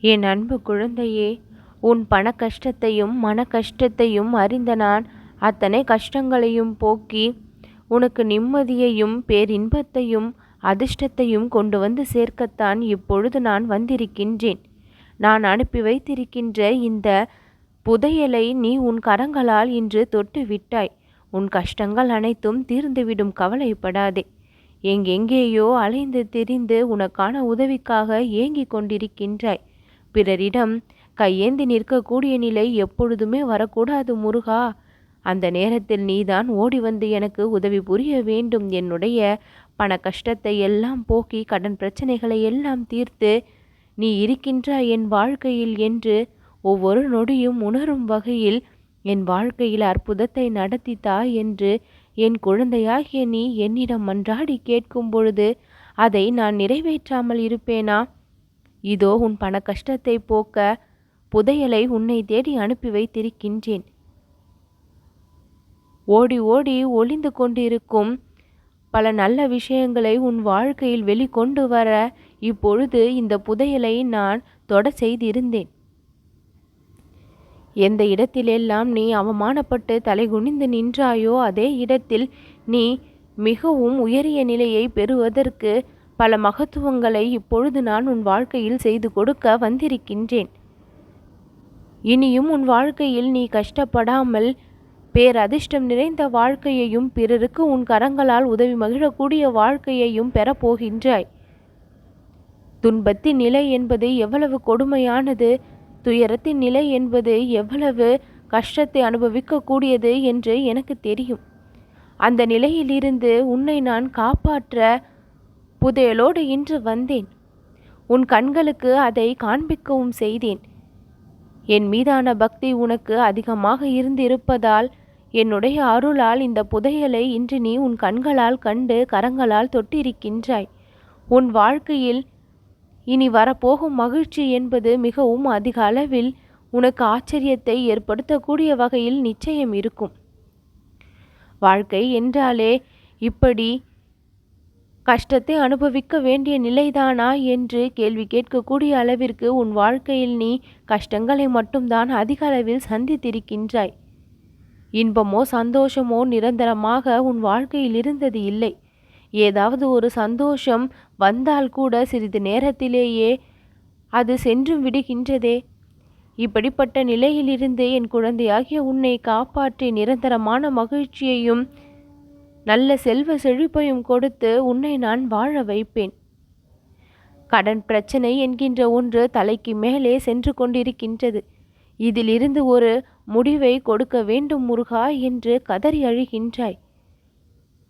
என் அன்பு குழந்தையே உன் பண கஷ்டத்தையும் மன கஷ்டத்தையும் அறிந்த நான் அத்தனை கஷ்டங்களையும் போக்கி உனக்கு நிம்மதியையும் பேரின்பத்தையும் அதிர்ஷ்டத்தையும் கொண்டு வந்து சேர்க்கத்தான் இப்பொழுது நான் வந்திருக்கின்றேன். நான் அனுப்பி வைத்திருக்கின்ற இந்த புதையலை நீ உன் கரங்களால் இன்று தொட்டு விட்டாய் உன் கஷ்டங்கள் அனைத்தும் தீர்ந்துவிடும் கவலைப்படாதே. எங்கெங்கேயோ அலைந்து திரிந்து உனக்கான உதவிக்காக ஏங்கிக் கொண்டிருக்கின்றாய். பிறரிடம் கையேந்தி நிற்கக்கூடிய நிலை எப்பொழுதுமே வரக்கூடாது முருகா. அந்த நேரத்தில் நீதான் ஓடி வந்து எனக்கு உதவி புரிய வேண்டும். என்னுடைய பண கஷ்டத்தை எல்லாம் போக்கி கடன் பிரச்சனைகளை எல்லாம் தீர்த்து நீ இருக்கின்ற என் வாழ்க்கையில் என்று ஒவ்வொரு நொடியும் உணரும் வகையில் என் வாழ்க்கையில் அற்புதத்தை நடத்தித்தா என்று என் குழந்தையாகிய நீ என்னிடம் மன்றாடி கேட்கும் பொழுது அதை நான் நிறைவேற்றாமல் இருப்பேனா? இதோ உன் பண கஷ்டத்தை போக்க புதையலை உன்னை தேடி அனுப்பி வைத்திருக்கின்றேன். ஓடி ஓடி ஒளிந்து கொண்டிருக்கும் பல நல்ல விஷயங்களை உன் வாழ்க்கையில் வெளிக்கொண்டு வர இப்பொழுது இந்த புதையலை நான் தொட செய்திருந்தேன். எந்த இடத்திலெல்லாம் நீ அவமானப்பட்டு தலைகுனிந்து நின்றாயோ அதே இடத்தில் நீ மிகவும் உயரிய நிலையை பெறுவதற்கு பல மகத்துவங்களை இப்பொழுது நான் உன் வாழ்க்கையில் செய்து கொடுக்க வந்திருக்கின்றேன். இனியும் உன் வாழ்க்கையில் நீ கஷ்டப்படாமல் பேரதிர்ஷ்டம் நிறைந்த வாழ்க்கையையும் பிறருக்கு உன் கரங்களால் உதவி மகிழக்கூடிய வாழ்க்கையையும் பெறப்போகின்றாய். துன்பத்தின் நிலை என்பது எவ்வளவு கொடுமையானது துயரத்தின் நிலை என்பது எவ்வளவு கஷ்டத்தை அனுபவிக்கக்கூடியது என்று எனக்கு தெரியும். அந்த நிலையிலிருந்து உன்னை நான் காப்பாற்ற புதையலோடு இன்று வந்தேன். உன் கண்களுக்கு அதை காண்பிக்கவும் செய்தேன். என் மீதான பக்தி உனக்கு அதிகமாக இருந்திருப்பதால் என்னுடைய அருளால் இந்த புதையலை இன்று நீ உன் கண்களால் கண்டு கரங்களால் தொட்டிருக்கின்றாய். உன் வாழ்க்கையில் இனி வரப்போகும் மகிழ்ச்சி என்பது மிகவும் அதிக அளவில் உனக்கு ஆச்சரியத்தை ஏற்படுத்தக்கூடிய வகையில் நிச்சயம் இருக்கும். வாழ்க்கை என்றாலே இப்படி கஷ்டத்தை அனுபவிக்க வேண்டிய நிலைதானா என்று கேள்வி கேட்கக்கூடிய அளவிற்கு உன் வாழ்க்கையில் நீ கஷ்டங்களை மட்டும்தான் அதிக அளவில் சந்தித்திருக்கின்றாய். இன்பமோ சந்தோஷமோ நிரந்தரமாக உன் வாழ்க்கையில் இருந்தது இல்லை. ஏதாவது ஒரு சந்தோஷம் வந்தால் கூட சிறிது நேரத்திலேயே அது சென்றும் விடுகின்றதே. இப்படிப்பட்ட நிலையிலிருந்து என் குழந்தையாகிய உன்னை காப்பாற்றி நிரந்தரமான மகிழ்ச்சியையும் நல்ல செல்வ செழிப்பையும் கொடுத்து உன்னை நான் வாழ வைப்பேன். கடன் பிரச்சனை என்கின்ற ஒன்று தலைக்கு மேலே சென்று கொண்டிருக்கின்றது. இதிலிருந்து ஒரு முடிவை கொடுக்க வேண்டும் முருகா என்று கதறி அழுகின்றாய்.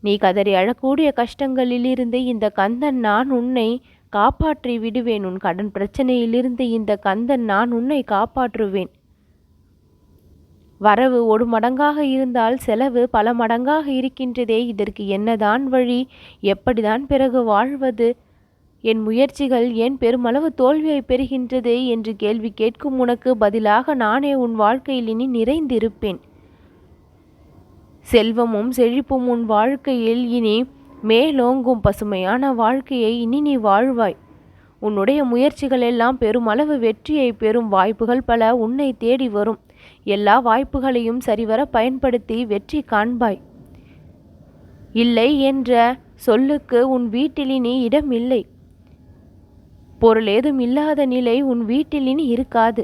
நீ கதறி அழக்கூடிய கஷ்டங்களிலிருந்து இந்த கந்தன் நான் உன்னை காப்பாற்றி விடுவேன். உன் கடன் பிரச்சனையிலிருந்து இந்த கந்தன் நான் உன்னை காப்பாற்றுவேன். வரவு ஒரு மடங்காக இருந்தால் செலவு பல மடங்காக இருக்கின்றதே இதற்கு என்னதான் வழி? எப்படிதான் பிறகு வாழ்வது? என் முயற்சிகள் ஏன் பெருமளவு தோல்வியை பெறுகின்றது என்று கேள்வி கேட்கும் உனக்கு பதிலாக நானே உன் வாழ்க்கையில் இனி நிறைந்திருப்பேன். செல்வமும் செழிப்பும் உன் வாழ்க்கையில் இனி மேலோங்கும் பசுமையான வாழ்க்கையை இனி நீ வாழ்வாய். உன்னுடைய முயற்சிகள் எல்லாம் பெருமளவு வெற்றியை பெறும் வாய்ப்புகள் பல உன்னை தேடி வரும். எல்லா வாய்ப்புகளையும் சரிவர பயன்படுத்தி வெற்றி காண்பாய். இல்லை என்ற சொல்லுக்கு உன் வீட்டில் இனி இடம் இல்லை பொருள் ஏதும் இல்லாத நிலை உன் வீட்டில் இனி இருக்காது.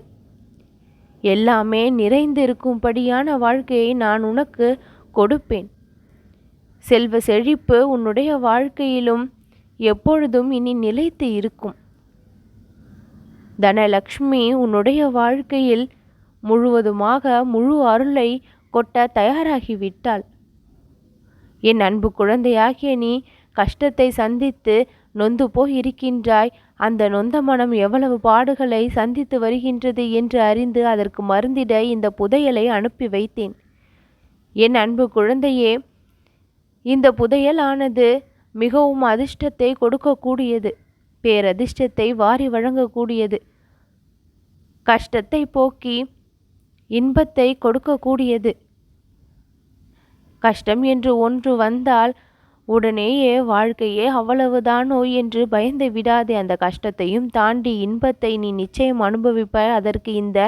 எல்லாமே நிறைந்திருக்கும்படியான வாழ்க்கையை நான் உனக்கு கொடுப்பேன். செல்வ செழிப்பு உன்னுடைய வாழ்க்கையிலும் எப்பொழுதும் இனி நிலைத்து இருக்கும். தனலக்ஷ்மி உன்னுடைய வாழ்க்கையில் முழுவதுமாக முழு அருளை கொட்ட தயாராகிவிட்டாள். என் அன்பு குழந்தையாகிய நீ கஷ்டத்தை சந்தித்து நொந்து போய் இருக்கின்றாய் அந்த நொந்த மனம் எவ்வளவு பாடுகளை சந்தித்து வருகின்றது என்று அறிந்து அதற்கு மருந்திட இந்த புதையலை அனுப்பி வைத்தேன். என் அன்பு குழந்தையே இந்த புதையல் ஆனது மிகவும் அதிர்ஷ்டத்தை கொடுக்கக்கூடியது. பேரதிர்ஷ்டத்தை வாரி வழங்கக்கூடியது. கஷ்டத்தை போக்கி இன்பத்தை கொடுக்கக்கூடியது. கஷ்டம் என்று ஒன்று வந்தால் உடனேயே வாழ்க்கையே அவ்வளவுதானோ என்று பயந்து விடாதே. அந்த கஷ்டத்தையும் தாண்டி இன்பத்தை நீ நிச்சயம் அனுபவிப்பாய். அதற்கு இந்த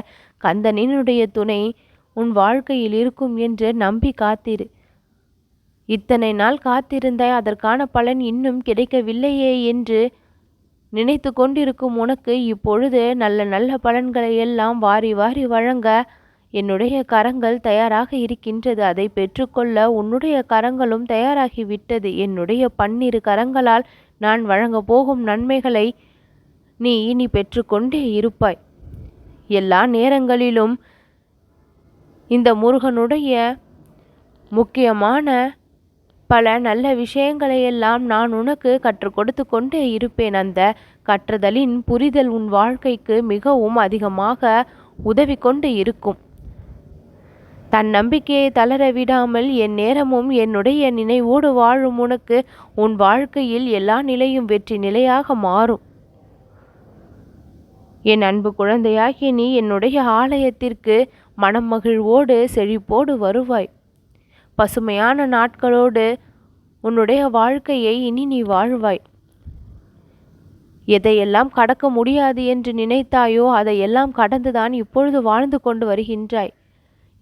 கந்தனினுடைய துணை உன் வாழ்க்கையில் இருக்கும் என்று நம்பி காத்திரு. இத்தனை நாள் காத்திருந்தாய். அதற்கான பலன் இன்னும் கிடைக்கவில்லையே என்று நினைத்து கொண்டிருக்கும் உனக்கு இப்பொழுது நல்ல நல்ல பலன்களை எல்லாம் வாரி வாரி வழங்க என்னுடைய கரங்கள் தயாராக இருக்கின்றது அதை பெற்றுக்கொள்ள உன்னுடைய கரங்களும் தயாராகிவிட்டது என்னுடைய பன்னிரு கரங்களால் நான் வழங்கப் போகும் நன்மைகளை நீ இனி பெற்றுக்கொண்டே இருப்பாய். எல்லா நேரங்களிலும் இந்த முருகனுடைய முக்கியமான பல நல்ல விஷயங்களை எல்லாம் நான் உனக்கு கற்றுக் கொடுத்து கொண்டே இருப்பேன். அந்த கற்றுதலின் புரிதல் உன் வாழ்க்கைக்கு மிகவும் அதிகமாக உதவி கொண்டு இருக்கும். தன் நம்பிக்கையை தளர விடாமல் என் நேரமும் என்னுடைய நினைவோடு வாழும் உனக்கு உன் வாழ்க்கையில் எல்லா நிலையும் வெற்றி நிலையாக மாறும். என் அன்பு குழந்தையாகி நீ என்னுடைய ஆலயத்திற்கு மனம் மகிழ்வோடு செழிப்போடு வருவாய். பசுமையான நாட்களோடு உன்னுடைய வாழ்க்கையை இனி நீ வாழ்வாய். எதையெல்லாம் கடக்க முடியாது என்று நினைத்தாயோ அதையெல்லாம் கடந்துதான் இப்பொழுது வாழ்ந்து கொண்டு வருகின்றாய்.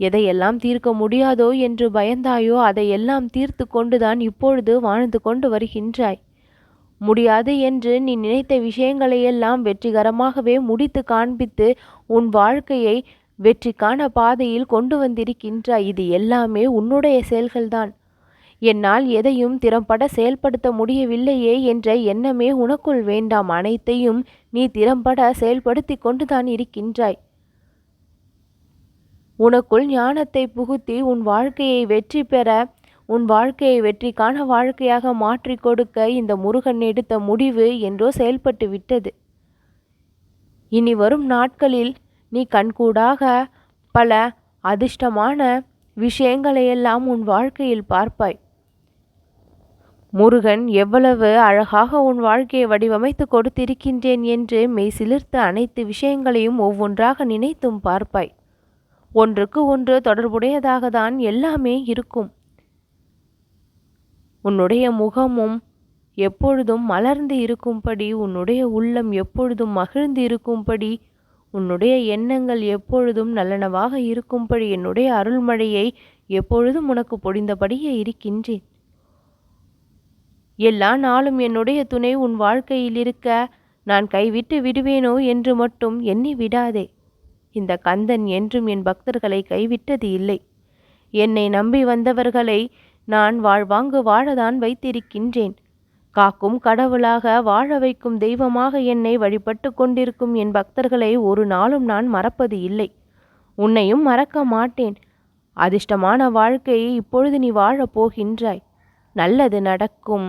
எதையெல்லாம் தீர்க்க முடியாதோ என்று பயந்தாயோ அதையெல்லாம் தீர்த்து கொண்டுதான் இப்பொழுது வாழ்ந்து கொண்டு வருகின்றாய். முடியாது என்று நீ நினைத்த விஷயங்களையெல்லாம் வெற்றிகரமாகவே முடித்து காண்பித்து உன் வாழ்க்கையை வெற்றிக்கான பாதையில் கொண்டு வந்திருக்கின்றாய். இது எல்லாமே உன்னுடைய செயல்கள்தான். என்னால் எதையும் திறம்பட செயல்படுத்த முடியவில்லையே என்ற எண்ணமே உனக்குள் வேண்டாம். அனைத்தையும் நீ திறம்பட செயல்படுத்தி கொண்டுதான் இருக்கின்றாய். உனக்குள் ஞானத்தை புகுத்தி உன் வாழ்க்கையை வெற்றி பெற உன் வாழ்க்கையை வெற்றிக்கான வாழ்க்கையாக மாற்றி கொடுக்க இந்த முருகன் எடுத்த முடிவு என்றோ செயல்பட்டு விட்டது. இனி வரும் நாட்களில் நீ கண்கூடாக பல அதிர்ஷ்டமான விஷயங்களையெல்லாம் உன் வாழ்க்கையில் பார்ப்பாய். முருகன் எவ்வளவு அழகாக உன் வாழ்க்கையை வடிவமைத்து கொடுத்திருக்கின்றேன் என்று மெய் சிலிர்த்த அனைத்து விஷயங்களையும் ஒவ்வொன்றாக நினைத்தும் பார்ப்பாய். ஒன்றுக்கு ஒன்று தொடர்புடையதாக தான் எல்லாமே இருக்கும். உன்னுடைய முகமும் எப்பொழுதும் மலர்ந்து இருக்கும்படி உன்னுடைய உள்ளம் எப்பொழுதும் மகிழ்ந்து இருக்கும்படி உன்னுடைய எண்ணங்கள் எப்பொழுதும் நல்லனவாக இருக்கும்படி என்னுடைய அருள்மழையை எப்பொழுதும் உனக்கு பொழிந்தபடியே இருக்கின்றேன். எல்லா நாளும் என்னுடைய துணை உன் வாழ்க்கையில் இருக்க நான் கைவிட்டு விடுவேனோ என்று மட்டும் எண்ணி விடாதே. இந்த கந்தன் என்றும் என் பக்தர்களை கைவிட்டது இல்லை. என்னை நம்பி வந்தவர்களை நான் வாழ்வாங்கு வாழதான் வைத்திருக்கின்றேன். காக்கும் கடவுளாக வாழ வைக்கும் தெய்வமாக என்னை வழிபட்டு கொண்டிருக்கும் என் பக்தர்களை ஒரு நாளும் நான் மறப்பது இல்லை. உன்னையும் மறக்க மாட்டேன். அதிர்ஷ்டமான வாழ்க்கையை இப்பொழுது நீ வாழப் போகின்றாய். நல்லது நடக்கும்.